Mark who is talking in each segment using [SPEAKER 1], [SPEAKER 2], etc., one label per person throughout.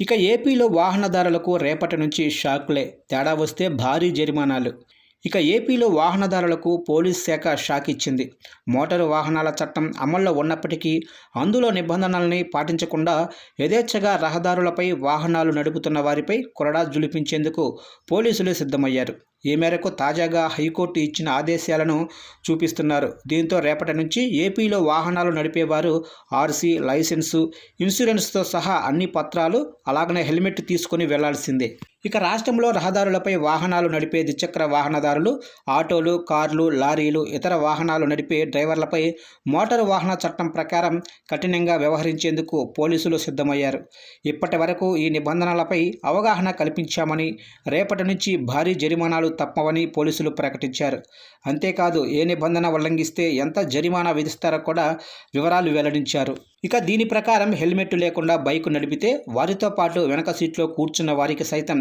[SPEAKER 1] ఇక ఏపీలో వాహనదారులకు రేపటి నుంచి షాక్లే. తేడా వస్తే భారీ జరిమానాలు. ఇక ఏపీలో వాహనదారులకు పోలీస్ శాఖ షాక్ ఇచ్చింది. మోటారు వాహనాల చట్టం అమల్లో ఉన్నప్పటికీ అందులో నిబంధనల్ని పాటించకుండా యథేచ్ఛగా రహదారులపై వాహనాలు నడుపుతున్న వారిపై కొరడా జులిపించేందుకు పోలీసులు సిద్ధమయ్యారు. ఈ మేరకు తాజాగా హైకోర్టు ఇచ్చిన ఆదేశాలను చూపిస్తున్నారు. దీంతో రేపటి నుంచి ఏపీలో వాహనాలు నడిపేవారు ఆర్సీ లైసెన్సు ఇన్సూరెన్స్తో సహా అన్ని పత్రాలు అలాగనే హెల్మెట్ తీసుకుని వెళ్ళాల్సిందే. ఇక రాష్ట్రంలో రహదారులపై వాహనాలు నడిపే ద్విచక్ర వాహనదారులు ఆటోలు కార్లు లారీలు ఇతర వాహనాలు నడిపే డ్రైవర్లపై మోటారు వాహన చట్టం ప్రకారం కఠినంగా వ్యవహరించేందుకు పోలీసులు సిద్ధమయ్యారు. ఇప్పటి వరకు ఈ నిబంధనలపై అవగాహన కల్పించామని రేపటి నుంచి భారీ జరిమానాలు తప్పవని పోలీసులు ప్రకటించారు. అంతేకాదు ఏ నిబంధన ఉల్లంఘిస్తే ఎంత జరిమానా విధిస్తారో కూడా వివరాలు వెల్లడించారు. ఇక దీని ప్రకారం హెల్మెట్ లేకుండా బైక్ నడిపితే వారితో పాటు వెనక సీట్లో కూర్చున్న వారికి సైతం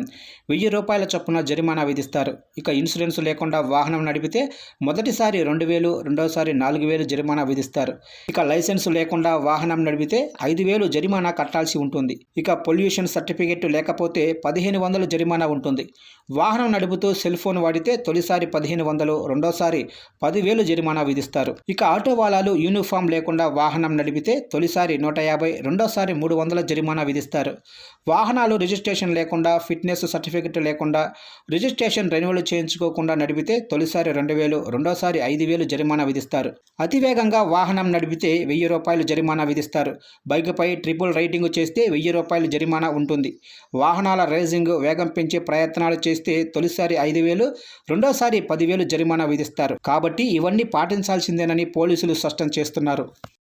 [SPEAKER 1] వెయ్యి రూపాయల చొప్పున జరిమానా విధిస్తారు. ఇక ఇన్సూరెన్స్ లేకుండా వాహనం నడిపితే మొదటిసారి రెండు వేలు రెండోసారి నాలుగు వేలు జరిమానా విధిస్తారు. ఇక లైసెన్స్ లేకుండా వాహనం నడిపితే ఐదు వేలు జరిమానా కట్టాల్సి ఉంటుంది. ఇక పొల్యూషన్ సర్టిఫికెట్ లేకపోతే పదిహేను వందలు జరిమానా ఉంటుంది. వాహనం నడుపుతూ సెల్ ఫోన్ వాడితే తొలిసారి పదిహేను వందలు రెండోసారి పదివేలు జరిమానా విధిస్తారు. ఇక ఆటో వాలాలు యూనిఫామ్ లేకుండా వాహనం నడిపితే తొలిసారి నూట యాభై రెండోసారి మూడు వందల జరిమానా విధిస్తారు. వాహనాలు రిజిస్ట్రేషన్ లేకుండా ఫిట్నెస్ సర్టిఫికెట్ లేకుండా రిజిస్ట్రేషన్ రెన్యువల్ చేయించుకోకుండా నడిపితే తొలిసారి రెండు వేలు రెండోసారి ఐదు వేలు జరిమానా విధిస్తారు. అతివేగంగా వాహనం నడిపితే వెయ్యి రూపాయలు జరిమానా విధిస్తారు. బైక్పై ట్రిపుల్ రైడింగ్ చేస్తే వెయ్యి రూపాయలు జరిమానా ఉంటుంది. వాహనాల రేసింగ్ వేగం పెంచే ప్రయత్నాలు చేస్తే తొలిసారి ఐదు వేలు రెండోసారి పదివేలు జరిమానా విధిస్తారు. కాబట్టి ఇవన్నీ పాటించాల్సిందేనని పోలీసులు స్పష్టం చేస్తున్నారు.